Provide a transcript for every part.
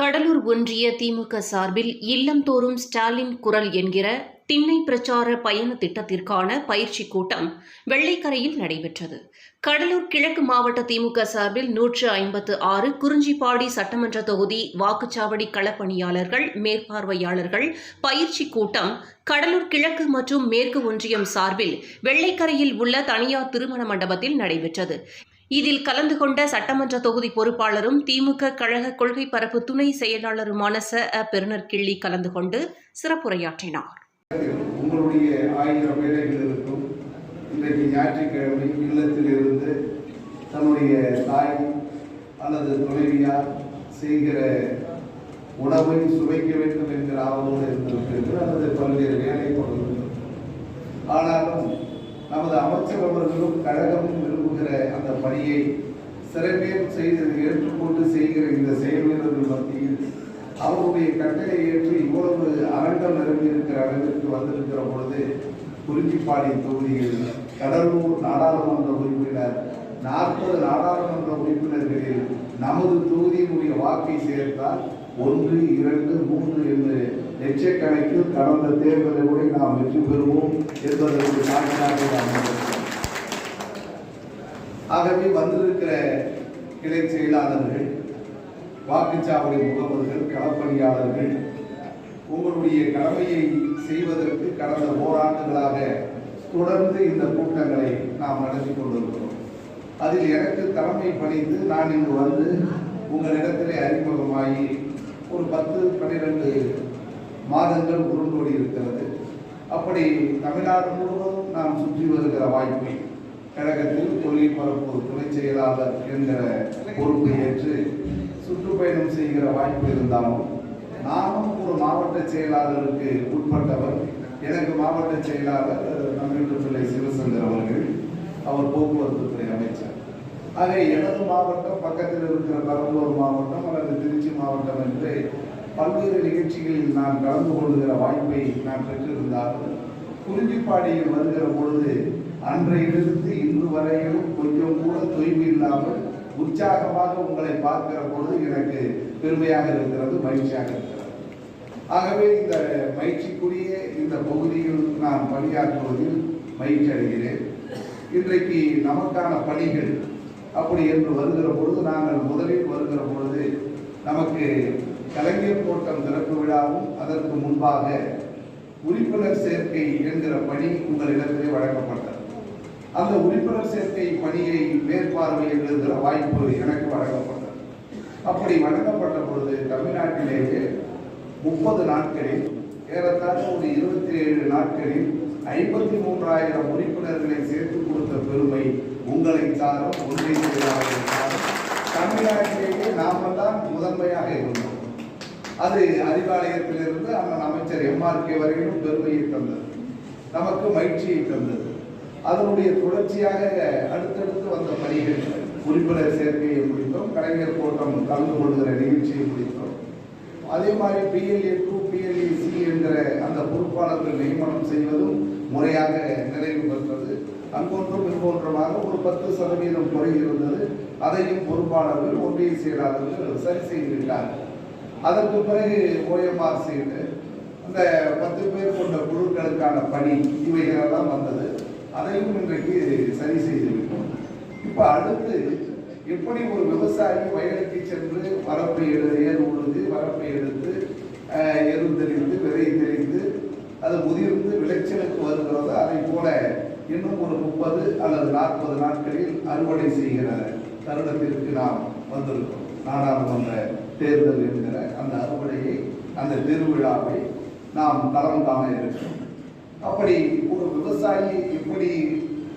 கடலூர் ஒன்றிய திமுக சார்பில் இல்லந்தோறும் ஸ்டாலின் குரல் என்கிற திண்ணை பிரச்சார பயண திட்டத்திற்கான பயிற்சி கூட்டம் வெள்ளைக்கரையில் நடைபெற்றது. கடலூர் கிழக்கு மாவட்ட திமுக சார்பில் நூற்று ஐம்பத்து ஆறு குறிஞ்சிப்பாடி சட்டமன்ற தொகுதி வாக்குச்சாவடி களப்பணியாளர்கள் மேற்பார்வையாளர்கள் பயிற்சி கூட்டம் கடலூர் கிழக்கு மற்றும் மேற்கு ஒன்றியம் சார்பில் வெள்ளைக்கரையில் உள்ள தனியார் திருமண மண்டபத்தில் நடைபெற்றது. இதில் கலந்து கொண்ட சட்டமன்ற தொகுதி பொறுப்பாளரும் திமுக கழக கொள்கை பரப்பு துணை செயலாளருமான ச. அ. பெருனர் கிள்ளி கலந்து கொண்டு சிறப்புரையாற்றினார். உங்களுடைய ஆயிரம் வேலைகளுக்கும் இன்றைக்கு ஞாயிற்றுக்கிழமை இல்லத்தில் இருந்து தன்னுடைய தாய் அல்லது துணைவியார் செய்கிற உணவை சுவைக்க வேண்டும் என்கிற ஆவலோடு இருந்திருக்கிறது அல்லது பல்வேறு வேலை கொண்டிருக்கிறது ஆனாலும் நமது அமைச்சர் அவர்களும் கழகமும் விரும்ப கொடுக்கிற அந்த பணியை சிறப்பேர் செய்து ஏற்றுக்கொண்டு செய்கிற இந்த செயல் வீரர்கள் மத்தியில் அவருடைய கட்டளை ஏற்று இவ்வளவு அரங்கம் நிரம்பியிருக்கிற அளவிற்கு வந்திருக்கிற பொழுது குறிஞ்சிப்பாடி தொகுதியில் கடலூர் நாடாளுமன்ற உறுப்பினர் நாற்பது நாடாளுமன்ற உறுப்பினர்களில் நமது தொகுதியினுடைய வாக்கை சேர்த்தால் ஒன்று இரண்டு மூன்று என்று லட்சக்கணக்கில் கடந்த தேர்தலை கூட நாம் வெற்றி பெறுவோம் என்பதற்கு சாட்சியாக நாம் ஆகவே வந்திருக்கிற கிளை செயலாளர்கள் வாக்குச்சாவடி முகவர்கள் களப்பணியாளர்கள் உங்களுடைய கடமையை செய்வதற்கு கடந்த ஓராண்டுகளாக தொடர்ந்து இந்த கூட்டங்களை நாம் நடத்தி கொண்டிருக்கிறோம். அதில் எனக்கு தலைமை பணிந்து நான் இங்கு வந்து உங்களிடத்திலே அறிமுகமாகி ஒரு பத்து பன்னிரெண்டு மாதங்கள் உருண்டோடி இருக்கிறது. அப்படி தமிழ்நாடு முழுவதும் நாம் சுற்றி வருகிற வாய்ப்பை கழகத்தில் கொள்கை பரப்பு துணை செயலாளர் என்கிற பொறுப்பை ஏற்று சுற்றுப்பயணம் செய்கிற வாய்ப்பு இருந்தாலும் நானும் ஒரு மாவட்ட செயலாளருக்கு உட்பட்டவர். எனக்கு மாவட்ட செயலாளர் நம்பிக்கை பிள்ளை சிவசங்கர் அவர்கள் அவர் போக்குவரத்து துறை அமைச்சர். ஆக எனது மாவட்டம் பக்கத்தில் இருக்கிற பெரம்பலூர் மாவட்டம் அல்லது திருச்சி மாவட்டம் என்று பல்வேறு நிகழ்ச்சிகளில் நான் கலந்து கொள்கிற வாய்ப்பை நான் பெற்றிருந்தாலும் குறிஞ்சிப்பாடியில் வருகிற பொழுது அன்றையிலிருந்து வரையிலும் கொஞ்சம் கூட தொய்வு இல்லாமல் உற்சாகமாக உங்களை பார்க்கிற பொழுது எனக்கு பெருமையாக இருக்கிறது மகிழ்ச்சியாக இருக்கிறது. ஆகவே இந்த மகிழ்ச்சிக்குரிய இந்த பகுதியில் நான் பணியாற்றுவதில் மகிழ்ச்சி அடைகிறேன். இன்றைக்கு நமக்கான பணிகள் அப்படி என்று வருகிற பொழுது நாங்கள் முதலில் வருகிற பொழுது நமக்கு கலைஞர் தோட்டம் திறப்பு விழாவும் அதற்கு முன்பாக உறுப்பினர் சேர்க்கை என்கிற பணி உங்களிடத்திலே வழங்கப்பட்டது. அந்த உறுப்பினர் சேர்க்கை பணியை மேற்பார்வையிடுகிற வாய்ப்பு எனக்கு வழங்கப்பட்டது. அப்படி வழங்கப்பட்ட பொழுது தமிழ்நாட்டிலேயே முப்பது நாட்களில் ஏறத்தாழ ஒரு இருபத்தி ஏழு நாட்களில் ஐம்பத்தி மூன்றாயிரம் உறுப்பினர்களை சேர்த்து கொடுத்த பெருமை உங்களை சாரும் ஒன்றிய செயலாளர்களை தமிழ்நாட்டிலேயே நாம தான் முதன்மையாக இருந்தோம். அது அறிவாலயத்திலிருந்து அண்ணன் அமைச்சர் எம்ஆர்கே வரையிலும் பெருமையை தந்தது. நமக்கு மகிழ்ச்சியை தந்தது. அதனுடைய தொடர்ச்சியாக அடுத்தடுத்து வந்த பணிகள் உறுப்பினர் சேர்க்கையை முடித்தோம் கலைஞர் கூட்டம் கலந்து கொள்கிற நிகழ்ச்சியை முடித்தோம். அதே மாதிரி பிஎல்ஏ டூ பிஎல்ஏ சி என்கிற அந்த பொறுப்பாளர்கள் நியமனம் செய்வதும் முறையாக நிறைவு பெற்றது. அங்கொன்றும் இங்கொன்றுமாக ஒரு பத்து சதவீதம் குறை இருந்தது. அதையும் பொறுப்பாளர்கள் ஒன்றிய செயலாளர்கள் சரி செய்திருக்கிறார்கள் அதற்கு பிறகு ஓஎம்ஆர் சீட்டு அந்த பத்து பேர் கொண்ட குழுக்களுக்கான பணி இவைகளெல்லாம் வந்தது. அதையும் இன்றைக்கு சரி செய்திருக்கிறோம் இப்போ அடுத்து எப்படி ஒரு விவசாயி வயலுக்கு சென்று வரப்பை எடு ஏர் உழுது வரப்பை எடுத்து எரு தெளிந்து விதை தெளிந்து அது முதிர்ந்து விளைச்சலுக்கு வருகிறதோ அதை போல இன்னும் ஒரு முப்பது அல்லது நாற்பது நாட்களில் அறுவடை செய்கிற தருணத்திற்கு நாம் வந்திருக்கிறோம். நாடாளுமன்ற தேர்தல் என்கிற அந்த அறுவடையை அந்த திருவிழாவை நாம் தரம் காண இருக்கிறோம். அப்படி ஒரு விவசாயி எப்படி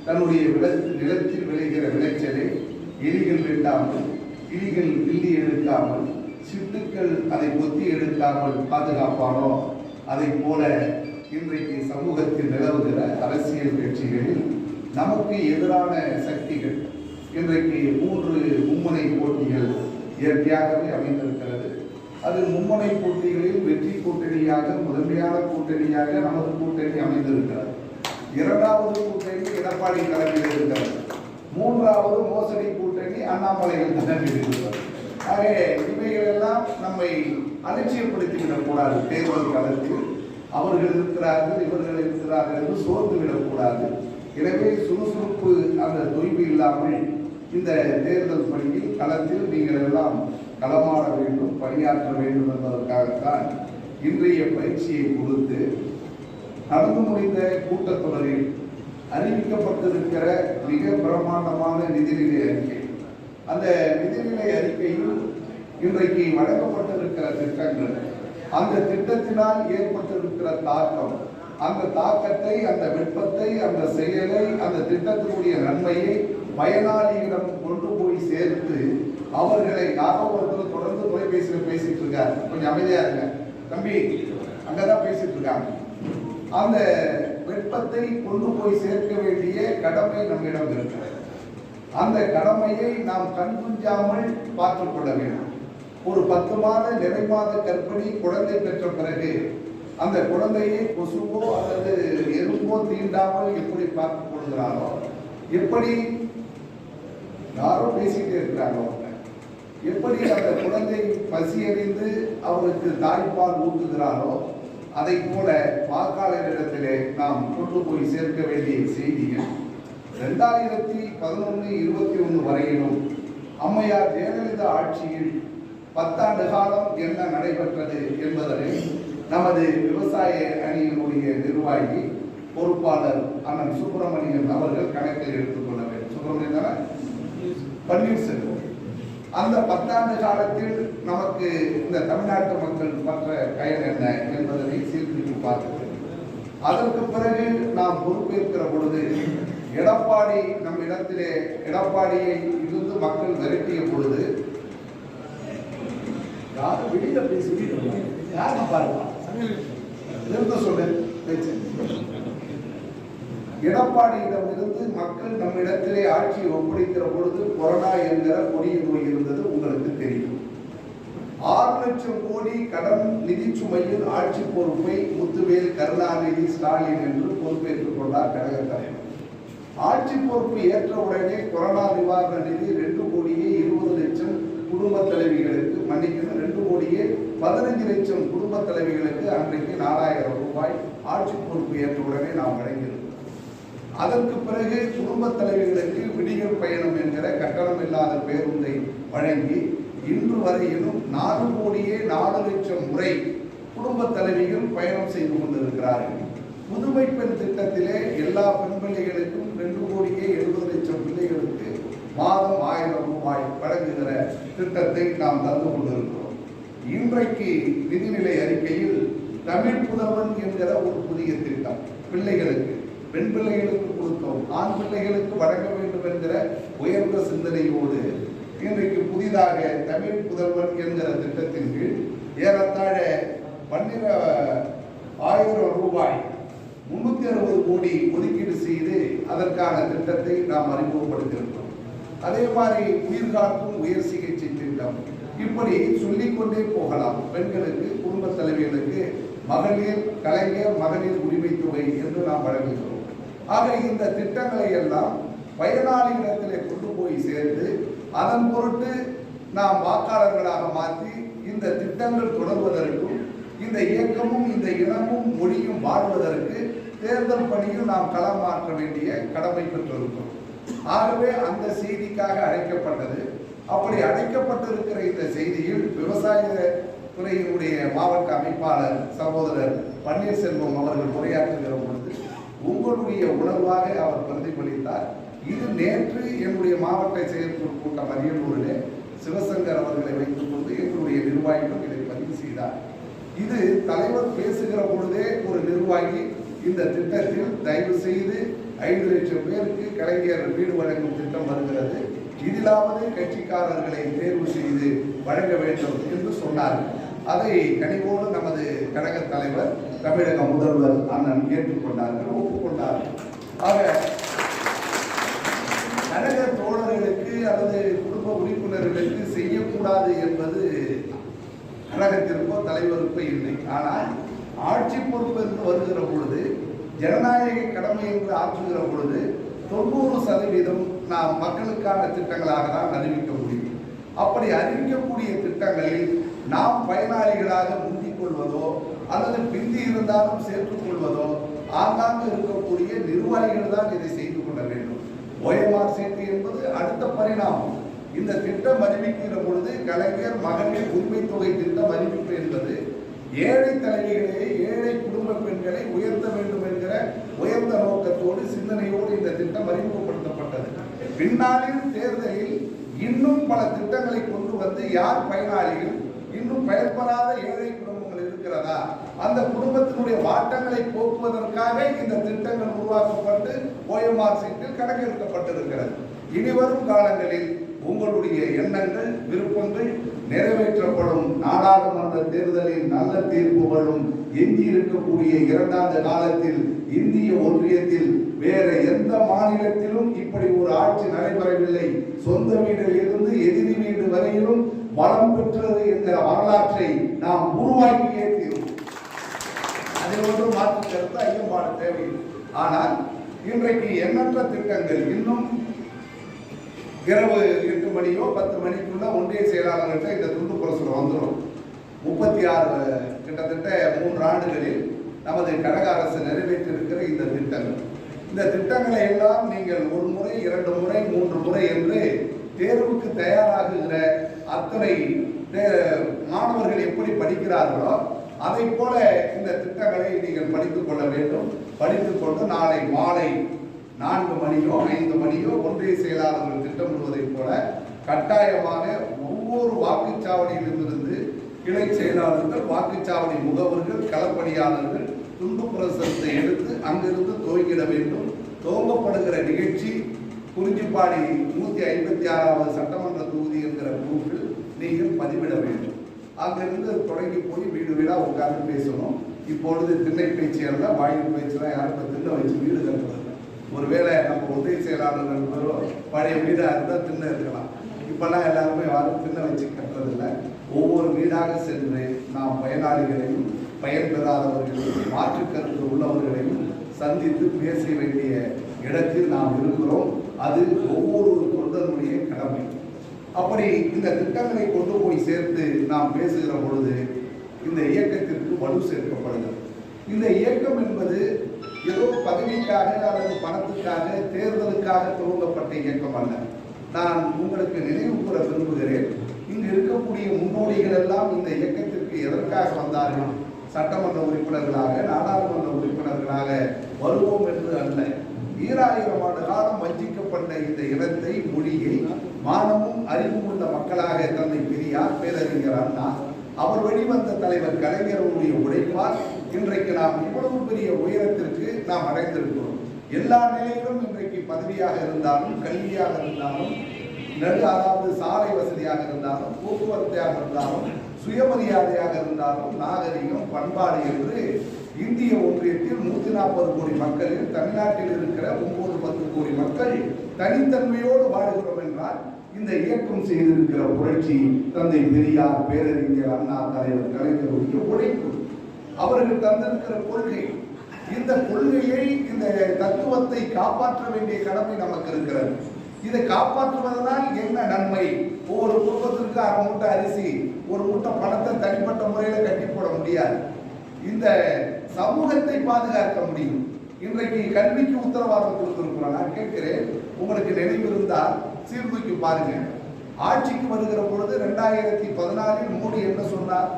தன்னுடைய விள நிலத்தில் விளைகிற விளைச்சலை எலிகள் வெட்டாமல் கிளிகள் வில்லி எடுக்காமல் சிட்டுக்கள் அதை கொத்தி எடுக்காமல் பாதுகாப்பானோ? அதை போல இன்றைக்கு சமூகத்தில் நிலவுகிற அரசியல் கட்சிகளில் நமக்கு எதிரான சக்திகள் இன்றைக்கு மூன்று மும்முனை போட்டிகள் இயற்கையாகவே அமைந்திருக்கிறது. அது மும்முனை போட்டிகளில் வெற்றி கூட்டணியாக முதன்மையான கூட்டணியாக நமது கூட்டணி அமைந்திருக்கிறது. இரண்டாவது கூட்டணி எடப்பாடி தலைமையில் இருக்கிறது. மூன்றாவது மோசடி கூட்டணி அண்ணாமலையில் தலைமையில் இருக்கிறது. ஆகவே இவைகள் எல்லாம் நம்மை அலட்சியப்படுத்திவிடக் கூடாது. தேர்தல் காலத்தில் அவர்கள் இருக்கிறார்கள் இவர்கள் இருக்கிறார்கள் என்று சோர்ந்து விடக்கூடாது எனவே சுறுசுறுப்பு அந்த தொய்வு இல்லாமல் இந்த தேர்தல் பணியில் களத்தில் நீங்கள் எல்லாம் களமாட வேண்டும் பணியாற்ற வேண்டும் என்பதற்காகத்தான் இன்றைய பயிற்சியை கொடுத்து நடந்து முடிந்த கூட்டத்தொடரில் அறிவிக்கப்பட்டிருக்கிற மிக பிரமாண்டமான நிதிநிலை அறிக்கை. அந்த நிதிநிலை அறிக்கையில் இன்றைக்கு வழங்கப்பட்டிருக்கிற திட்டங்கள் அந்த திட்டத்தினால் ஏற்பட்டிருக்கிற தாக்கம் அந்த தாக்கத்தை அந்த வெப்பத்தை அந்த செயலை அந்த திட்டத்தினுடைய நன்மையை பயனாளியிடம் கொண்டு போய் சேர்த்து அவர்களை யாரோ ஒருத்தர் தொடர்ந்து தொலைபேசியில் பேசிட்டு இருக்காரு. கொஞ்சம் அமைதியா இருங்க. தம்பி அங்கதான் பேசிட்டு இருக்காங்க. அந்த வெப்பத்தை கொண்டு போய் சேர்க்க வேண்டிய கடமை நம்மிடம் இருக்கிறது அந்த கடமையை நாம் கண்குஞ்சாமல் பார்த்துக் கொள்ள வேண்டும். ஒரு பத்து மாத நிறை மாத கர்ப்பிணி குழந்தை பெற்ற பிறகு அந்த குழந்தையை கொசுவோ அல்லது எறும்போ தீண்டாமல் எப்படி பார்த்துக் கொள்கிறாரோ எப்படி யாரோ பேசிட்டே இருக்கிறாங்களோ எப்படி அந்த குழந்தை பசி அறிந்து அவருக்கு தாய்ப்பால் ஊட்டுகிறாரோ அதை போல வாக்காளரிடத்திலே நாம் கொண்டு போய் சேர்க்க வேண்டிய செய்திகள். ரெண்டாயிரத்தி பதினொன்று இருபத்தி ஒன்று வரையிலும் அம்மையார் ஜெயலலிதா ஆட்சியில் பத்தாண்டு காலம் என்ன நடைபெற்றது என்பதனை நமது விவசாய அணியினுடைய நிர்வாகி பொறுப்பாளர் அண்ணன் சுப்பிரமணியன் அவர்கள் கணக்கில் எடுத்துக்கொள்ள வேண்டும். சுப்பிரமணியன் தானே? பன்னீர்செல்வம். அந்த பத்தாண்டு காலத்தில் நமக்கு இந்த தமிழ்நாட்டு மக்கள் பற்ற பயன் என்ன என்பதனை சீர்திருத்தி பார்த்தது அதற்கு பிறகு நாம் பொறுப்பேற்கிற பொழுது எடப்பாடி நம் இடத்திலே எடப்பாடியை இருந்து மக்கள் விரட்டிய பொழுது யாரும் வெளியில பேசி யாருங்க பாருங்க நிறுத்த எடப்பாடியிடம் இருந்து மக்கள் நம்மிடத்திலே ஆட்சியை ஒப்படைக்கிற பொழுது கொரோனா என்கிற கொடிய நோய் இருந்தது உங்களுக்கு தெரியும். ஆறு லட்சம் கோடி கடன் நிதி சுமையில் ஆட்சி பொறுப்பை முத்துவேல் கருணாநிதி ஸ்டாலின் என்று பொறுப்பேற்றுக் கொண்டார் கழக தலைவர். ஆட்சி பொறுப்பு ஏற்ற உடனே கொரோனா நிவாரண நிதி ரெண்டு கோடியே இருபது லட்சம் குடும்ப தலைவிகளுக்கு மன்னிக்கணும் ரெண்டு கோடியே பதினஞ்சு லட்சம் குடும்ப தலைவிகளுக்கு அன்றைக்கு நாலாயிரம் ரூபாய் ஆட்சி பொறுப்பு ஏற்ற உடனே நாம் வழங்கியிருக்கிறோம். அதற்கு பிறகு குடும்ப தலைவர்களுக்கு விடிகள் பயணம் என்கிற கட்டணம் இல்லாத பேருந்தை வழங்கி இன்று வரையிலும் நாலு கோடியே நாலு லட்சம் முறை குடும்ப தலைவிகள் பயணம் செய்து கொண்டிருக்கிறார்கள். புதுமை பெண் திட்டத்திலே எல்லா பெண் பிள்ளைகளுக்கும் ரெண்டு கோடியே எழுபது லட்சம் பிள்ளைகளுக்கு மாதம் ஆயிரம் ரூபாய் வழங்குகிற திட்டத்தை நாம் தந்து கொண்டிருக்கிறோம். இன்றைக்கு நிதிநிலை அறிக்கையில் தமிழ் புதல்வன் என்கிற ஒரு புதிய திட்டம் பிள்ளைகளுக்கு பெண் பிள்ளைகளுக்கு கொடுத்தோம் ஆண் பிள்ளைகளுக்கு வழங்க வேண்டும் என்கிற உயர்ந்த சிந்தனையோடு இன்றைக்கு புதிதாக தமிழ் புதல்வன் என்கிற திட்டத்தின் கீழ் ஏறத்தாழ பன்னிர ஆயிரம் ரூபாய் முன்னூத்தி அறுபது கோடி ஒதுக்கீடு செய்து அதற்கான திட்டத்தை நாம் அறிமுகப்படுத்தியிருக்கிறோம். அதே மாதிரி உயிர்காக்கும் உயர் சிகிச்சை திட்டம். இப்படி சொல்லிக்கொண்டே போகலாம். பெண்களுக்கு குடும்ப தலைவிகளுக்கு மகளிர் கலைஞர் மகளிர் உரிமை தொகை என்று நாம் வழங்குகிறோம். ஆக இந்த திட்டங்களை எல்லாம் பயனாளிகளிடத்திலே கொண்டு போய் சேர்ந்து அதன் பொருட்டு நாம் வாக்காளர்களாக மாற்றி இந்த திட்டங்கள் தொடர்வதற்கும் இந்த இயக்கமும் இந்த இனமும் மொழியும் வாழ்வதற்கு தேர்தல் பணியில் நாம் களம் வேண்டிய கடமை பெற்றிருக்கிறோம். ஆகவே அந்த செய்திக்காக அழைக்கப்பட்டது. அப்படி அழைக்கப்பட்டிருக்கிற இந்த செய்தியில் விவசாய துறையினுடைய மாவட்ட அமைப்பாளர் சகோதரர் பன்னீர்செல்வம் அவர்கள் உரையாற்றுகிற பொழுது உங்களுடைய உணர்வாக அவர் பிரதிபலித்தார். இது நேற்று என்னுடைய மாவட்ட செயற்குழு கூட்டம் அரியலூரிலே சிவசங்கர் அவர்களை வைத்துக் கொண்டு எங்களுடைய நிர்வாகிகள் இதை பதிவு செய்தார். இது தலைவர் பேசுகிற பொழுதே ஒரு நிர்வாகி இந்த திட்டத்தில் தயவு செய்து ஐந்து லட்சம் பேருக்கு கலைஞர் வீடு வழங்கும் திட்டம் வருகிறது. இதிலாவது கட்சிக்காரர்களை தேர்வு செய்து வழங்க வேண்டும் என்று சொன்னார் அதை கனிவோடு நமது கழக தலைவர் தமிழக முதல்வர் அண்ணன் ஏற்றுக்கொண்டார்கள் ஒப்புக்கொண்டார்கள். ஆக கழக தோழர்களுக்கு அல்லது குடும்ப உறுப்பினர்களுக்கு செய்யக்கூடாது என்பது கழகத்திற்கோ தலைவருக்கோ இல்லை. ஆனால் ஆட்சி பொறுப்பு என்று வருகிற பொழுது ஜனநாயக கடமை என்று ஆற்றுகிற பொழுது தொண்ணூறு சதவீதம் நாம் மக்களுக்கான திட்டங்களாக தான் அறிவிக்க முடியும். அப்படி அறிவிக்கக்கூடிய திட்டங்களில் நாம் பயனாளிகளாக முந்திக் கொள்வதோ அல்லது பிந்தி இருந்தாலும் சேர்த்துக் கொள்வதோ ஆங்காங்கு இருக்கக்கூடிய நிர்வாகிகள் தான் இதை செய்து கொள்ள வேண்டும். ஓஎம்ஆர் சீட்டு என்பது அடுத்த பரிணாமம். இந்த திட்டம் அறிவிக்கிற பொழுது கலைஞர் மகளிர் உரிமை தொகை திட்டம் அறிவிப்பு என்பது ஏழை தலைவிகளே ஏழை குடும்ப பெண்களை உயர்த்த வேண்டும் என்கிற உயர்ந்த நோக்கத்தோடு சிந்தனையோடு இந்த திட்டம் அறிமுகப்படுத்தப்பட்டது. பின்னாளில் தேர்தலில் இன்னும் பல திட்டங்களை கொண்டு வந்து யார் பயனாளிகள் இன்னும் பயன்பெறாத ஏழை இருக்கிறதா? அந்த குடும்பத்தினுடைய வாட்டங்களை போக்குவதற்காக இந்த திட்டங்கள் உருவாக்கப்பட்டு ஓஎம்ஆர் சீட்டில் கணக்கெடுக்கப்பட்டிருக்கிறது. இனிவரும் காலங்களில் உங்களுடைய எண்ணங்கள் விருப்பங்கள் நிறைவேற்றப்படும். நாடாளுமன்ற தேர்தலில் நல்ல தீர்ப்புகளும் எஞ்சி இருக்கக்கூடிய இரண்டாண்டு காலத்தில் இந்திய ஒன்றியத்தில் வேற எந்த மாநிலத்திலும் இப்படி ஒரு ஆட்சி நடைபெறவில்லை. சொந்த வீட்டில் இருந்து எதிரி வீடு வரையிலும் வளம் பெற்றது என்கிற வரலாற்றை நாம் உருவாக்கியே தீரும். அதில் ஒன்றும் மாற்று கருத்து ஐயம்பாடு தேவையில்லை. ஆனால் இன்றைக்கு எண்ணற்ற திட்டங்கள் இன்னும் இரவு எட்டு மணியோ பத்து மணிக்குள்ள ஒன்றிய செயலாளர்கிட்ட இந்த துண்டு புரசல் வந்துடும். முப்பத்தி ஆறு கிட்டத்தட்ட மூன்று ஆண்டுகளில் நமது கழக அரசு நிறைவேற்றிருக்கிற இந்த திட்டங்கள். இந்த திட்டங்களை எல்லாம் நீங்கள் ஒரு முறை இரண்டு முறை மூன்று முறை என்று தேர்வுக்கு தயாராகுகிற அத்தனை மாணவர்கள் எப்படி படிக்கிறார்களோ அதை போல இந்த திட்டங்களை நீங்கள் படித்துக் கொள்ள வேண்டும். படித்துக் கொண்டு நாளை மாலை நான்கு மணியோ ஐந்து மணியோ ஒன்றிய செயலாளர்கள் திட்டமிடுவதைப் போல கட்டாயமாக ஒவ்வொரு வாக்குச்சாவடியிலிருந்து கிளை செயலாளர்கள் வாக்குச்சாவடி முகவர்கள் களப்பணியாளர்கள் துண்டு பிரசத்தை எடுத்து அங்கிருந்து துவங்கிட வேண்டும். துவங்கப்படுகிற நிகழ்ச்சி குறிஞ்சிப்பாடி நூற்றி ஐம்பத்தி ஆறாவது சட்டமன்ற தொகுதி என்கிற குரூப்பில் நீங்கள் பதிவிட வேண்டும். அங்கிருந்து தொடங்கி போய் வீடு வீடாக உட்கார்ந்து பேசணும். இப்பொழுது திண்ணை பேச்சு அல்ல வாயில் பேச்சுலாம் யாரும் இப்போ திண்ணை வச்சு வீடு கட்டுறது ஒருவேளை நம்ம உதவி செயலாளர்கள் நண்பரோ பழைய வீடாக இருந்தால் திண்ணை இருக்கலாம். இப்போல்லாம் எல்லாருமே யாரும் திண்ணை வச்சு கட்டுறதில்லை ஒவ்வொரு வீடாக சென்று நாம் பயனாளிகளையும் பயன்பெறாதவர்களையும் மாற்று கருத்து உள்ளவர்களையும் சந்தித்து பேச வேண்டிய இடத்தில் நாம் இருக்கிறோம். அது ஒவ்வொரு தொண்டருடைய கடமை. அப்படி இந்த திட்டங்களை கொண்டு போய் சேர்த்து நாம் பேசுகிற பொழுது இந்த இயக்கத்திற்கு வலு சேர்க்கப்படுகிறது. இந்த இயக்கம் என்பது ஏதோ பதவிக்காக அல்லது பணத்துக்காக தேர்தலுக்காக துவங்கப்பட்ட இயக்கம் அல்ல. நான் உங்களுக்கு நினைவு கூற விரும்புகிறேன். இங்கு இருக்கக்கூடிய முன்னோடிகள் எல்லாம் இந்த இயக்கத்திற்கு எதற்காக வந்தார்கள்? சட்டமன்ற உறுப்பினர்களாக நாடாளுமன்ற உறுப்பினர்களாக வருவோம் என்று அல்ல. ஈராயிரம் ஆண்டு காலம் வஞ்சிக்கப்பட்ட இந்த இனத்தை மொழியை மானமும் அறிவும் உள்ள மக்களாக தந்தை பெரியார் பேரறிஞர் அண்ணா அவர் வெளிவந்த தலைவர் கலைஞர்களுடைய உழைப்பால் இன்றைக்கு நாம் இவ்வளவு பெரிய உயரத்திற்கு நாம் அடைந்திருக்கிறோம். எல்லா நிலையிலும் இன்றைக்கு பதவியாக இருந்தாலும் கல்வியாக இருந்தாலும் நடு அதாவது சாலை வசதியாக இருந்தாலும் போக்குவரத்தாக இருந்தாலும் சுயமரியாதையாக இருந்தாலும் நாகரிகம் பண்பாடு என்று இந்திய ஒன்றியத்தில் நூத்தி நாற்பது கோடி மக்களில் தமிழ்நாட்டில் இருக்கிற ஒன்பது பத்து கோடி மக்கள் தனித்தன்மையோடு வாழுகிறோம் என்றால் இந்த இயக்கம் செய்திருக்கிற புரட்சி தந்தை பெரியார் பேரறிஞர் அண்ணா தலைவர் கலைஞருடைய உழைப்பு அவர்கள் தந்திருக்கிற கொள்கை. இந்த கொள்கையை இந்த தத்துவத்தை காப்பாற்ற வேண்டிய கடமை நமக்கு இருக்கிறது. இதை காப்பாற்றுவதனால் என்ன நன்மை? ஒவ்வொரு குடும்பத்திற்கு அரை மூட்டை அரிசி ஒரு மூட்டை பணத்தை தனிப்பட்ட முறையில் கட்டி போட முடியாது. இந்த சமூகத்தை பாதுகாக்க முடியும். இன்றைக்கு கல்விக்கு உத்தரவாதம் கொடுத்திருக்கிறோம் நான் கேட்கிறேன் உங்களுக்கு நினைவு இருந்தால் சீர்தூக்கி பாருங்க. ஆட்சிக்கு வருகிற பொழுது ரெண்டாயிரத்தி பதினாலில் மோடி என்ன சொன்னார்?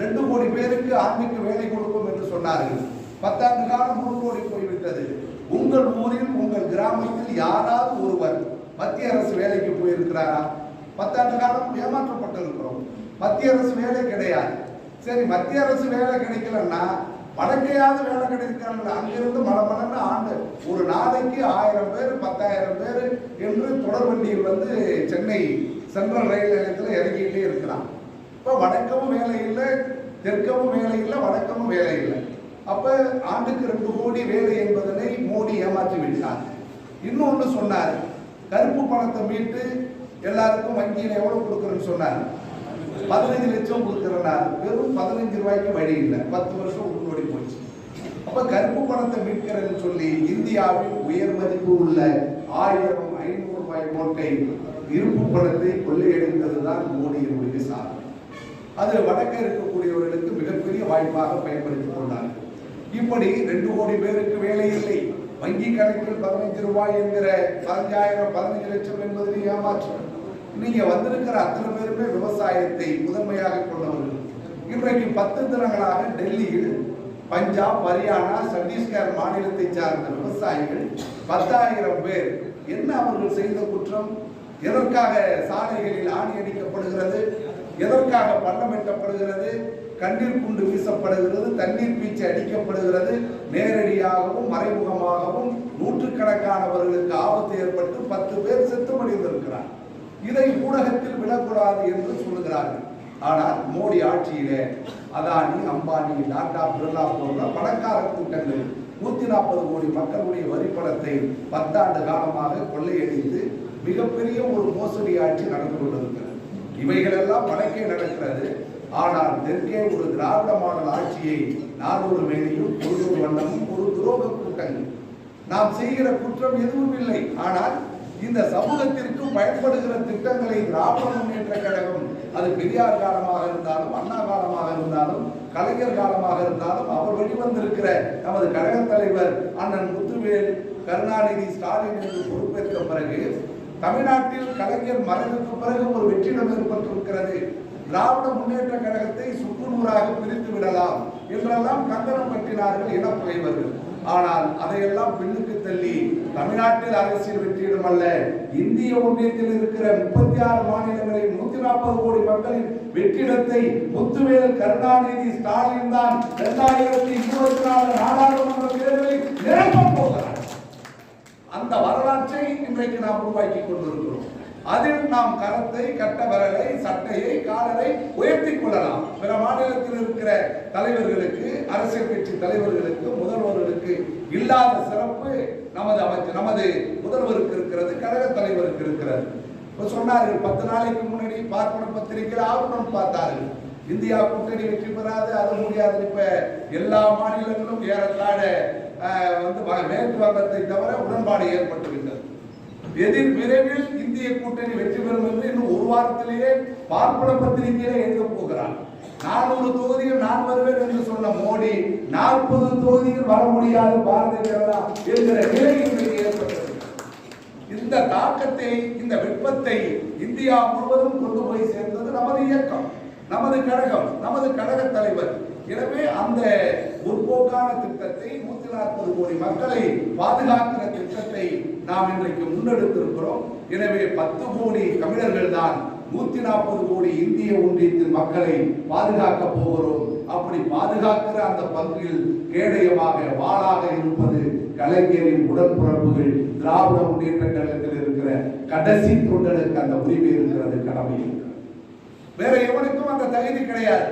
ரெண்டு கோடி பேருக்கு ஆண்மைக்கு வேலை கொடுக்கும் என்று சொன்னார்கள். பத்தாண்டு காலம் மூணு கோடி போய்விட்டது. உங்கள் ஊரில் உங்கள் கிராமத்தில் யாராவது ஒருவர் மத்திய அரசு வேலைக்கு போயிருக்கிறாரா? பத்தாண்டு காலம் ஏமாற்றப்பட்டிருக்கிறோம். மத்திய அரசு வேலை கிடையாது. சரி மத்திய அரசு வேலை கிடைக்கலன்னா வடக்கையாவது வேலை கிடைக்கிறாங்க அங்கிருந்து மலமலன்னு ஆண்டு. ஒரு நாளைக்கு ஆயிரம் பேர் பத்தாயிரம் பேர் என்று தொடர் வண்டியில் வந்து சென்னை சென்ட்ரல் ரயில் நிலையத்தில் இறங்கிக்கிட்டே இருக்கிறான் இப்போ வடக்கமும் வேலை இல்லை தெற்கவும் வேலை இல்லை வடக்கமும் வேலை இல்லை. அப்போ ஆண்டுக்கு ரெண்டு கோடி வேலை என்பதனை மோடி ஏமாற்றி விட்டார். இன்னொன்று சொன்னார் கருப்பு பணத்தை மீட்டு எல்லாருக்கும் வங்கியில் எவ்வளோ கொடுக்குறேன்னு சொன்னார்? பதினஞ்சு லட்சம் கொடுக்குறனார் வெறும் பதினஞ்சு ரூபாய்க்கு வழி இல்லை. பத்து வருஷம் அப்ப கருப்பு பணத்தை மீட்கிறது சொல்லி இந்தியாவில் உயர் மதிப்பு உள்ள ஆயிரம் ஐநூறு ரூபாய் நோட்டை இருப்பு பணத்தை கொள்ளையடித்ததுதான் மோடியினுடைய சாதனை. அது வடக்கு இருக்கக்கூடியவர்களுக்கு மிகப்பெரிய வாய்ப்பாக பயன்படுத்திக் கொண்டார்கள். இப்படி ரெண்டு கோடி பேருக்கு வேலை இல்லை. வங்கி கணக்கில் பதினைஞ்சு ரூபாய் என்கிற பதினஞ்சாயிரம் பதினஞ்சு லட்சம் என்பதில் ஏமாற்றம் நீங்க வந்திருக்கிற அத்தனை பேருமே விவசாயத்தை முதன்மையாக கொண்டவர்கள். இன்றைக்கு பத்து தினங்களாக டெல்லியில் பஞ்சாப் ஹரியானா சத்தீஸ்கர் மாநிலத்தை சார்ந்த விவசாயிகள் பத்தாயிரம் பேர். என்ன அவர்கள் செய்த குற்றம்? எதற்காக சாலைகளில் ஆணி அடிக்கப்படுகிறது? எதற்காக பள்ளம் எட்டப்படுகிறது கண்ணீர் குண்டு வீசப்படுகிறது? தண்ணீர் பீச்சு அடிக்கப்படுகிறது? நேரடியாகவும் மறைமுகமாகவும் நூற்றுக்கணக்கானவர்களுக்கு ஆபத்து ஏற்பட்டு பத்து பேர் செத்து மடிந்திருக்கிறார். இதை ஊடகத்தில் விடக்கூடாது என்று சொல்லுகிறார்கள் ஆனால் மோடி ஆட்சியிலே அதானி அம்பானி டாடா பிர்லா போன்ற பணக்கார கூட்டங்கள் நூத்தி நாற்பது கோடி மக்களுடைய வரிப்பணத்தை பத்தாண்டு காலமாக கொள்ளையடித்து மிகப்பெரிய ஒரு மோசடி ஆட்சி நடந்து கொண்டிருக்கிறது. இவைகளெல்லாம் வடக்கே நடக்கிறது. ஆனால் தெற்கே ஒரு திராவிட மாடல் ஆட்சியை நானூறு மேலையும் ஒரு வண்ணமும் ஒரு துரோக கூட்டங்கள். நாம் செய்கிற குற்றம் எதுவும் இல்லை. ஆனால் இந்த சமூகத்திற்கு பயன்படுகிற திட்டங்களை திராவிட முன்னேற்ற கழகம் அது பெரியார் காலமாக இருந்தாலும் அண்ணா காலமாக இருந்தாலும் கலைஞர் காலமாக இருந்தாலும் அவர் வெளிவந்திருக்கிற நமது கழக தலைவர் அண்ணன் முத்துவேல் கருணாநிதி ஸ்டாலின் என்று பொறுப்பேற்ற பிறகு தமிழ்நாட்டில் கலைஞர் மறைவுக்கு பிறகு ஒரு வெற்றிடம் ஏற்பட்டிருக்கிறது. திராவிட முன்னேற்ற கழகத்தை சுக்குநூறாக பிரித்து விடலாம் என்றெல்லாம் கண்டனம் பற்றினார்கள் இனப்பகைவர்கள் ஆனால் அதையெல்லாம் பின்னு தள்ளி தமிழ்நாட்டில் அரசியல் வெற்றியிடம் அல்ல இந்திய ஒன்றியத்தில் இருக்கிற முப்பத்தி ஆறு மாநிலங்களில் நூத்தி நாற்பது கோடி மக்களின் வெற்றிடத்தை முத்துவேல் கருணாநிதி ஸ்டாலின் தான் இரண்டாயிரத்தி இருபத்தி நாலு நாடாளுமன்ற தேர்தலில் நிரப்ப போகிறார். அந்த வரலாற்றை இன்றைக்கு நாம் உருவாக்கி கொண்டிருக்கிறோம். அதில் நாம் கரத்தை கட்ட வரலை சட்டையை காலரை உயர்த்திக் கொள்ளலாம். பிற மாநிலத்தில் இருக்கிற தலைவர்களுக்கு அரசியல் கட்சி தலைவர்களுக்கு முதல்வர்களுக்கு இல்லாத சிறப்பு நமது அமைச்சர் நமது முதல்வருக்கு இருக்கிறது கழக தலைவருக்கு இருக்கிறது இப்போ சொன்னார்கள் பத்து நாளைக்கு முன்னாடி பார்ப்பன பத்திரிகையில் ஆவணம் பார்த்தார்கள். இந்தியா கூட்டணி வெற்றி பெறாது அது முடியாது. இப்ப எல்லா மாநிலங்களும் ஏறத்தாழ வந்து வ- மேற்கு வங்கத்தை தவிர உடன்பாடு ஏற்பட்டுவிட்டது. எதிர் விரைவில் இந்திய கூட்டணி வெற்றி பெறும் என்று இன்னும் ஒரு வாரத்திலேயே பார்ப்பன பத்திரிகையில எழுத போகிறான் நானூறு தொகுதியில் நான் வருவேன் என்று சொன்ன மோடி நாற்பது தொகுதியில் வர முடியாது பாரதிய ஜனதா என்கிற நிலை ஏற்பட்டது. இந்த தாக்கத்தை இந்த வெப்பத்தை இந்தியா முழுவதும் கொண்டு போய் சேர்ந்தது நமது இயக்கம் நமது கழகம் நமது கழக தலைவர். எனவே அந்த முற்போக்கான திட்டத்தை நூத்தி நாற்பது கோடி மக்களை பாதுகாக்கிற திட்டத்தை நாம் இன்றைக்கு முன்னெடுத்திருக்கிறோம். எனவே பத்து கோடி தமிழர்கள் தான் நூத்தி நாற்பது கோடி இந்திய ஒன்றியத்தின் மக்களை பாதுகாக்க போகிறோம். அப்படி பாதுகாக்கிற அந்த பங்கில் கேடயமாக வாளாக இருப்பது கலைஞரின் உடற்பிறப்புகள் திராவிட முன்னேற்ற கழகத்தில் இருக்கிற கடைசி தொண்டனுக்கு அந்த உரிமை இருக்கிறது கடமை இருக்கிறது. வேற எவனுக்கும் அந்த தகுதி கிடையாது.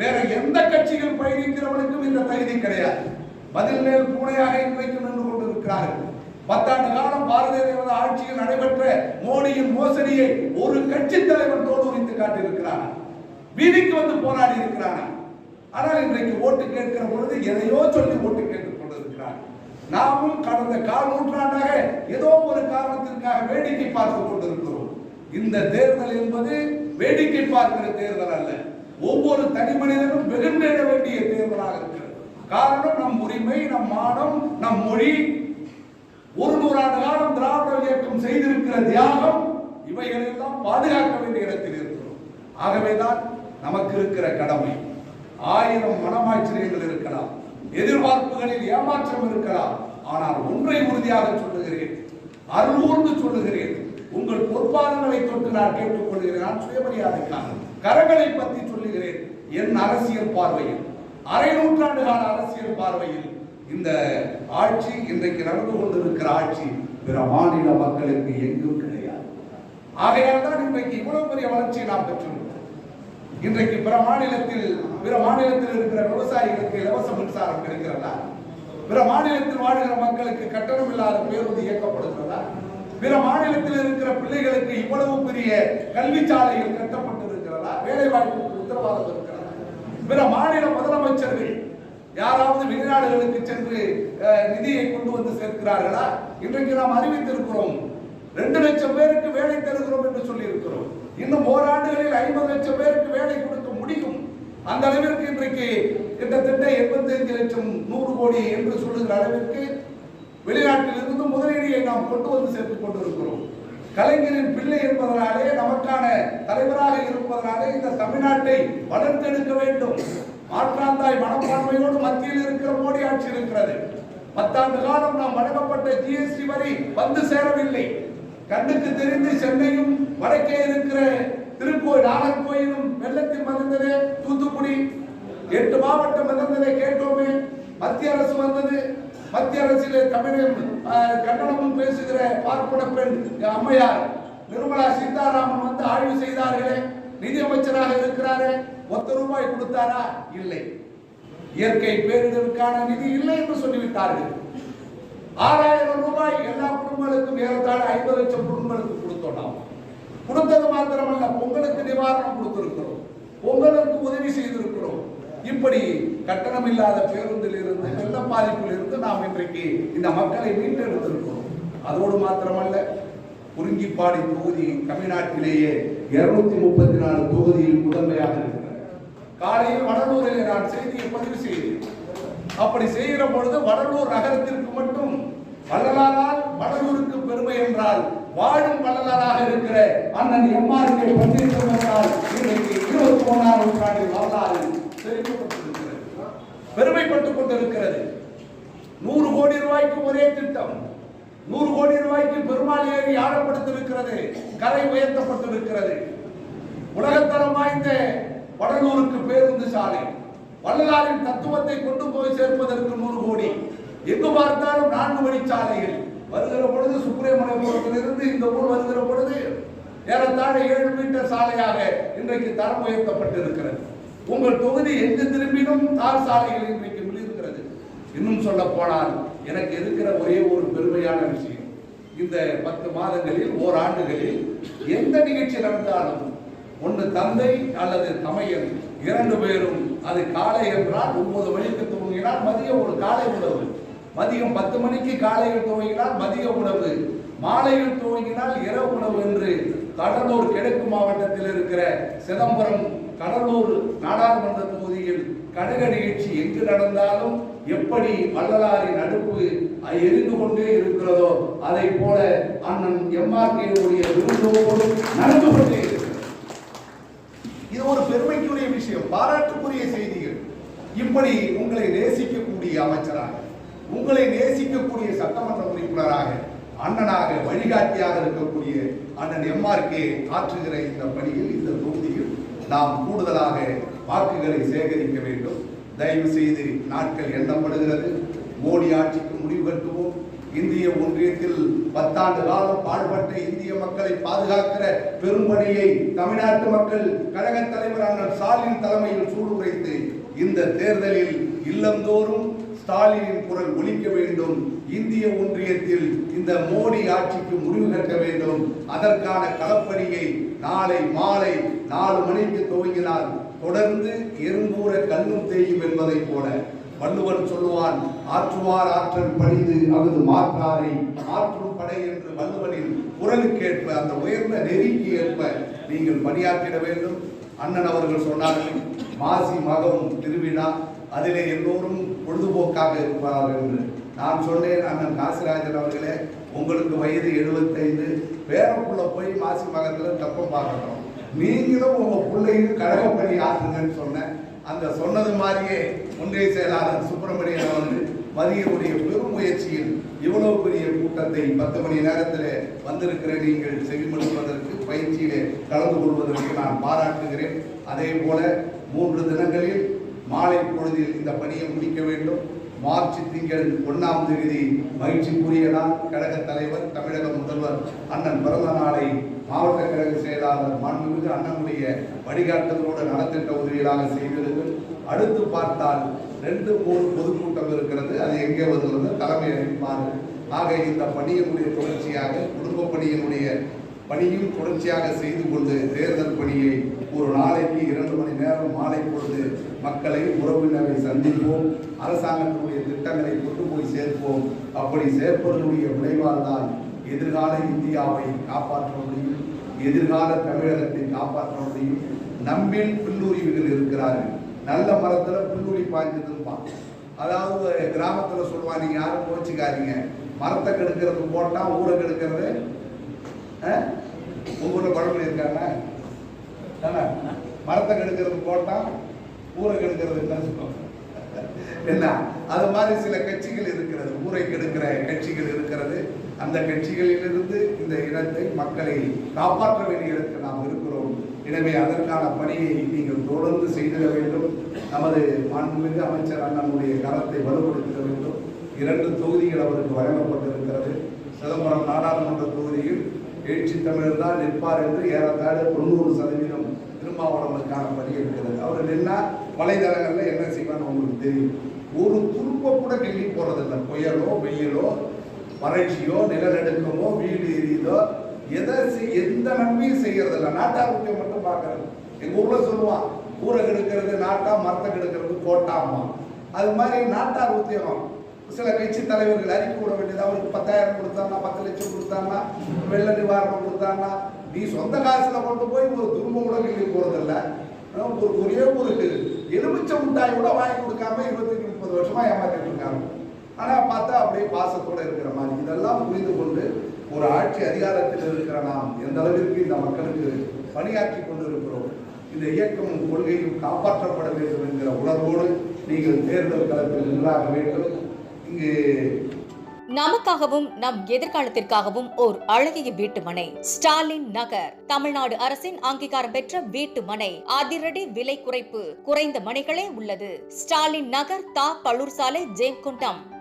வேற எந்த கட்சிகள் பயணிக்கிறவனுக்கும் இந்த தகுதி கிடையாது. பதில் மேல் பூனையாக இன்றைக்கு நின்று கொண்டிருக்கிறார்கள். பத்தாண்டு காலம் பாரதிய ஜனதா ஆட்சியில் நடைபெற்ற மோடியின் மோசடியை ஒரு கட்சி தலைவர் தோடு உரித்து காட்டியிருக்கிறார். வீதிக்கு வந்து போராடி இருக்கிறார். ஆனால் இன்றைக்கு ஓட்டு கேட்கிற பொழுது எதையோ சொல்லி ஓட்டு கேட்டுக் கொண்டிருக்கிறார். நாமும் கடந்த கால் நூற்றாண்டாக ஏதோ ஒரு காரணத்திற்காக வேடிக்கை பார்த்து கொண்டிருக்கிறோம். இந்த தேர்தல் என்பது வேடிக்கை பார்க்கிற தேர்தல் அல்ல. ஒவ்வொரு தனி மனிதனும் வெகுண்டெழ வேண்டிய தேர்தலாக இருக்கிறது. காரணம் நம் உரிமை நம் மானம் நம் மொழி ஒரு நூறாண்டு காலம் திராவிட இயக்கம் செய்திருக்கிற தியாகம் இவைகளெல்லாம் பாதுகாக்க வேண்டிய இடத்தில் இருக்கிறோம். ஆகவேதான் நமக்கு இருக்கிற கடமை. ஆயிரம் மனமாச்சரியங்கள் இருக்கலாம் எதிர்பார்ப்புகளில் ஏமாற்றம் இருக்கலாம். ஆனால் ஒன்றை உறுதியாக சொல்லுகிறேன் அருள்கூர்ந்து சொல்லுகிறேன். உங்கள் பொறுப்பாளர்களை தொட்டு நான் கேட்டுக்கொள்கிறேன் நான் சுயமரியாதைக்கான கரங்களை பற்றி சொல்லுகிறேன். என் அரசியல் பார்வையில் அரை நூற்றாண்டு கால அரசியல் பார்வையில் இந்த ஆட்சி இன்றைக்கு நடந்து கொண்டிருக்கிற ஆட்சி பிற மாநில மக்களுக்கு எங்கும் கிடையாது. ஆகையால் தான் இன்றைக்கு இவ்வளவு பெரிய வளர்ச்சியை நாம் பெற்றுள்ளோம். இன்றைக்கு பிற மாநிலத்தில் பிற மாநிலத்தில் இருக்கிற விவசாயிகளுக்கு இலவச மின்சாரம் கிடைக்கிறதா? பிற மாநிலத்தில் வாழ்கிற மக்களுக்கு கட்டணம் இல்லாத பேருந்து இயக்கப்படுகிறதா? பிற மாநிலத்தில் இருக்கிற பிள்ளைகளுக்கு இவ்வளவு பெரிய கல்வி சாலைகள் கட்டப்பட்டிருக்கிறதா? வேலை வாய்ப்புக்கு உத்தரவாதம் இருக்கிறதா? பிற மாநில முதலமைச்சர்கள் யாராவது வெளிநாடுகளுக்கு சென்று நிதியை கொண்டு வந்து சேர்க்கிறார்களா? இன்றைக்கு நாம் அறிவித்திருக்கிறோம் ரெண்டு லட்சம் பேருக்கு வேலை தருகிறோம் என்று சொல்லி இருக்கிறோம் இன்னும் ஓராண்டுகளில் ஐம்பது லட்சம் பேருக்கு வேலை கொடுக்க முடியும். அந்த அளவிற்கு இன்றைக்கு கிட்டத்தட்ட 85 லட்சம் நூறு கோடி என்று சொல்லுகிற அளவிற்கு வெளிநாட்டில் இருந்து முதலீடியை நாம் கொண்டு வந்து சேர்த்துக் கொண்டிருக்கிறோம். கலைஞரின் பிள்ளை என்பதனாலே நமக்கான தலைவராக இருப்பதனாலே இந்த தமிழ்நாட்டை வளர்த்தெடுக்க வேண்டும். மாற்றாந்தாய் மனப்பான்மையோடு மத்தியில் இருக்கிற மோடி ஆட்சி இருக்கிறது. பத்தாண்டு காலம் நாம் வழங்கப்பட்ட ஜிஎஸ்டி வரி வந்து சேரவில்லை. கண்ணுக்கு தெரிந்து சென்னையும் வடக்கே இருக்கிற திருக்கோயில் நாகர்கோயிலும் வெள்ளத்தில் வந்தது தூத்துக்குடி. எட்டு மாவட்டம் வந்ததை கேட்டோமே மத்திய அரசு வந்தது. மத்திய அரசிலே தமிழகம் கண்டனமும் பேசுகிற பார்ப்பன பெண் அம்மையார் நிர்மலா சீதாராமன் வந்து ஆய்வு செய்தார்களே. நிதியமைச்சராக இருக்கிறாரே. ஒத்த ரூபாய் கொடுத்தாரா? இல்லை. இயற்கை பேரிடருக்கான நிதி இல்லை என்று சொல்லிவிட்டார்கள். ஆறாயிரம் ரூபாய் எல்லா குடும்பங்களுக்கும் ஏறத்தாழ ஐம்பது லட்சம் குடும்பங்களுக்கு கொடுத்தோம் நாம். கொடுத்தது மாத்திரமல்ல பொங்கலுக்கு நிவாரணம் கொடுத்திருக்கிறோம். பொங்கலுக்கு உதவி செய்திருக்கிறோம். இப்படி கட்டணம் இல்லாத பேருந்தில் இருந்து வெள்ள பாதிப்பில் இருந்து நாம் இன்றைக்கு இந்த மக்களை மீட்டெடுத்திருக்கிறோம். அதோடு மாத்திரமல்ல குறிஞ்சிப்பாடி தொகுதி தமிழ்நாட்டிலேயே இருநூத்தி முப்பத்தி நாலு தொகுதியில் முதன்மையாக இருக்கிறது காலையில் வடலூரில் நான் செய்தியை பதிவு செய்தேன் அப்படி செய்கிற பொழுது வடலூர் நகரத்திற்கு மட்டும் வள்ளலாரால் வடலூருக்கு பெருமை என்றால் வாழும் வள்ளலாராக இருக்கிற அண்ணன் எம்ஆர் கே பன்னீர்செல்வம் என்றால் இன்றைக்கு இருபத்தி மூணாம் நூற்றாண்டில் வரலாறு தெரிவிக்கப்பட்டிருக்கிறது. பெருமைப்பட்டுக் கொண்டிருக்கிறது. நூறு கோடி ரூபாய்க்கு ஒரே திட்டம். நூறு கோடி ரூபாய்க்கு பெருமாள் ஏரி ஆழப்படுத்திருக்கிறது. கரை உயர்த்தப்பட்டிருக்கிறது. உலகத்தரம் வாய்ந்த வடலூருக்கு பேருந்து சாலை. வள்ளலாரின் தத்துவத்தை கொண்டு போய் சேர்ப்பதற்கு நூறு கோடி. எங்கு பார்த்தாலும் நான்கு வழிச்சாலைகள் வருகிற பொழுது சுப்பிரமணியபுரத்திலிருந்து இந்த ஊர் வருகிற பொழுது ஏறத்தாழ ஏழு மீட்டர் சாலையாக இன்றைக்கு தரம் உயர்த்தப்பட்டிருக்கிறது. உங்கள் தொகுதி எங்கு திரும்பினும் தார் சாலைகள் இன்றைக்கு விழுகிறது இன்னும் சொல்ல போனால் எனக்கு இருக்கிற ஒரே ஒரு பெருமையான விஷயம். இந்த பத்து மாதங்களில் ஓராண்டுகளில் எந்த நிகழ்ச்சி நடந்தாலும் ஒன்று தந்தை அல்லது தமையன் இரண்டு பேரும். அது காலை என்றால் ஒன்பது மணிக்கு துவங்கினால் மதியம் ஒரு காலை உணவு. மதியம் பத்து மணிக்கு காலையில் துவங்கினால் மதிய உணவு. மாலையில் துவங்கினால் இரவு உணவு என்று கடலூர் கிழக்கு மாவட்டத்தில் இருக்கிற சிதம்பரம் கடலூர் நாடாளுமன்ற தொகுதியில் கழக நிகழ்ச்சி எங்கு நடந்தாலும் எப்படி வள்ளலாரின் அடுப்பு எரிந்து கொண்டே இருக்கிறதோ அதை போல அண்ணன் எம்ஆர்கேவுடைய விருந்தோடு நடந்து கொண்டே இது ஒரு பெருமைக்குரிய விஷயம் பாராட்டுக்குரிய செய்திகள். இப்படி உங்களை நேசிக்கக்கூடிய அமைச்சராக உங்களை நேசிக்கக்கூடிய சட்டமன்ற உறுப்பினராக அண்ணனாக வழிகாட்டியாக இருக்கக்கூடிய அண்ணன் எம்ஆர்கே ஆற்றுகிற இந்த பணியில் இந்த தொகுதியில் நாம் கூடுதலாக வாக்குகளை சேகரிக்க வேண்டும். தயவு செய்து நாட்கள் எண்ணப்படுகிறது. மோடி ஆட்சிக்கு முடிவு கட்டுவோம். இந்திய ஒன்றியத்தில் பத்தாண்டு காலம் பாடுபட்ட இந்திய மக்களை பாதுகாக்கிற பெரும்பணியை தமிழ்நாட்டு மக்கள் கழக தலைவர் அண்ணன் ஸ்டாலின் தலைமையில் சூடுரைத்து இந்த தேர்தலில் இல்லந்தோறும் ஸ்டாலினின் குரல் ஒலிக்க வேண்டும். இந்திய ஒன்றியத்தில் இந்த மோடி ஆட்சிக்கு முடிவு கட்ட வேண்டும். அதற்கான களப்பணியை நாளை மாலை நாலு மணிக்கு துவங்கினால் தொடர்ந்து எறும்பூர கண்ணும் தேயும் என்பதைப் போல வள்ளுவன் சொல்லுவான் ஆற்றுவார் ஆற்றல் பணிந்து அவது மாற்றாரை ஆற்றும் படை என்று வள்ளுவனின் குரலுக்கேற்ப அந்த உயர்ந்த நெறிக்கு ஏற்ப நீங்கள் பணியாற்றிட வேண்டும். அண்ணன் அவர்கள் சொன்னார்கள் மாசி மகம் திருவிழா அதிலே எல்லோரும் பொழுதுபோக்காக இருப்பார்கள் என்று. நான் சொன்னேன் அண்ணன் காசிராஜன் அவர்களே உங்களுக்கு வயது 75 பேரப்புள்ள போய் மாசி மகத்தில் தப்பம் பார்க்கணும். நீங்களும் உங்க பிள்ளையும் கழக பணி ஆற்றுங்கன்னு சொன்னேன். அந்த சொன்னது மாதிரியே ஒன்றிய செயலாளர் சுப்பிரமணியன் அவர்கள் மதியனுடைய பெரும் முயற்சியில் இவ்வளவு பெரிய கூட்டத்தை பத்து மணி நேரத்தில் வந்திருக்கிற நீங்கள் செவிமடுப்பதற்கு பயிற்சியிலே கலந்து கொள்வதற்கு நான் பாராட்டுகிறேன். அதே போல மூன்று தினங்களில் மாலை பொழுதில் இந்த பணியை முடிக்க வேண்டும். மார்ச் திங்கள் ஒன்றாம் தேதி மகிழ்ச்சிக்குரிய நாள். கழக தலைவர் தமிழக முதல்வர் அண்ணன் பிறந்த நாளை மாவட்ட கழக செயலாளர் மாண்புமிகு அண்ணனுடைய வழிகாட்டுதலோடு நலத்திட்ட உதவிகளாக செய்திருங்கள் அடுத்து பார்த்தால் ரெண்டு மூணு பொதுக்கூட்டம் இருக்கிறது. அது எங்கே வருகிறது? தலைமை அறிவிப்பார் ஆக இந்த பணியினுடைய தொடர்ச்சியாக குடும்ப பணியினுடைய பணியும் தொடர்ச்சியாக செய்து கொண்டு தேர்தல் பணியை ஒரு நாளைக்கு இரண்டு மணி நேரம் மாலை பொழுது மக்களை உறவினரை சந்திப்போம். அரசாங்கத்தினுடைய திட்டங்களை கொண்டு போய் சேர்ப்போம். அப்படி சேர்ப்பதனுடைய விளைவால் தான் எதிர்கால இந்தியாவை காப்பாற்ற முடியும். எதிர்கால தமிழகத்தை காப்பாற்ற முடியும். நம்மில் புல்லுரிவுகள் இருக்கிறார்கள். நல்ல மரத்துல புல்லுரி பாய்ஞ்சதும்பான் அதாவது கிராமத்துல சொல்லுவாங்க நீங்க யாரும் கோச்சிக்காதீங்க மரத்தை கெடுக்கிறது போட்டா ஊரை கெடுக்கிறது ஊரில் உங்க பழமொழி இருக்காங்க. மரத்தை கெடுக்கிறது போட்டா ஊரை கெடுக்கிறது என்ன என்ன? அது மாதிரி சில கட்சிகள் இருக்கிறது. ஊரை கெடுக்கிற கட்சிகள் இருக்கிறது. அந்த கட்சிகளிலிருந்து இந்த இனத்தை மக்களை காப்பாற்ற வேண்டிய இடத்தில் நாம் இருக்கிறோம். எனவே அதற்கான பணியை நீங்கள் தொடர்ந்து செய்திட வேண்டும். நமது மாண்புமிகு அமைச்சர் அண்ணனுடைய கரத்தை வலுப்படுத்த வேண்டும். இரண்டு தொகுதிகள் அவருக்கு வழங்கப்பட்டிருக்கிறது. சிதம்பரம் நாடாளுமன்ற தொகுதியில் எழுச்சி தமிழர் தான் நிற்பார் என்று ஏறத்தாழ தொண்ணூறு சதவீதம் திருமாவளவனுக்கான பணி இருக்கிறது. அவர் நின்னா வலைதளங்களில் என்ன செய்வான்னு உங்களுக்கு தெரியும். ஒரு துருப்ப கூட கிள்ளி இல்லை புயலோ வெயிலோ வறட்சியோ நிலநடுக்கமோ வீடு எரியுதோ எதை எந்த நன்மையும் செய்யறதில்ல. நாட்டாரோக்கியம் மட்டும் பார்க்கறது. எங்க ஊர்ல சொல்லுவான் ஊரை கெடுக்கிறது நாட்டா மரத்தை கெடுக்கிறது கோட்டாமா அது மாதிரி நாட்டார் உத்தியோகம். சில கட்சி தலைவர்கள் அறிக்கை விட வேண்டியது அவருக்கு பத்தாயிரம் கொடுத்தாங்கன்னா பத்து லட்சம் கொடுத்தாங்கன்னா வெள்ள நிவாரணம் கொடுத்தாங்கன்னா நீ சொந்த காசுல கொண்டு போய் ஒரு துன்பம் கூட கிள்ளி போறதில்ல. ஒரு ஒரே ஒரு எலுமிச்ச முட்டாய் கூட வாங்கி கொடுக்காம இருபத்தஞ்சு முப்பது வருஷமா ஏமாத்திட்டு இருக்காங்க. ஆனா பார்த்தா அப்படியே பாசத்தோட இருக்கிற மாதிரி. இதெல்லாம் புரிந்து கொண்டு ஒரு ஆட்சி அதிகாரத்தில் இருக்கிற நாம் எந்த அளவிற்கு இந்த மக்களுக்கு பணியாற்றி கொண்டிருக்கிறோம் இந்த இயக்கமும் கொள்கையும் காப்பாற்றப்பட வேண்டும் என்கிற உணர்வோடு நீங்கள் தேர்தல் களத்தில் நின்றாக வேண்டும். இங்கு நமக்காகவும் நம் எதிர்காலத்திற்காகவும் ஓர் அழகிய வீட்டு மனை ஸ்டாலின் நகர். தமிழ்நாடு அரசின் அங்கீகாரம் பெற்ற வீட்டு மனை அதிரடி விலை குறைப்பு. குறைந்த மனைகளே உள்ளது. ஸ்டாலின் நகர் தா. பழூர் சாலை ஜெயங்குண்டம்.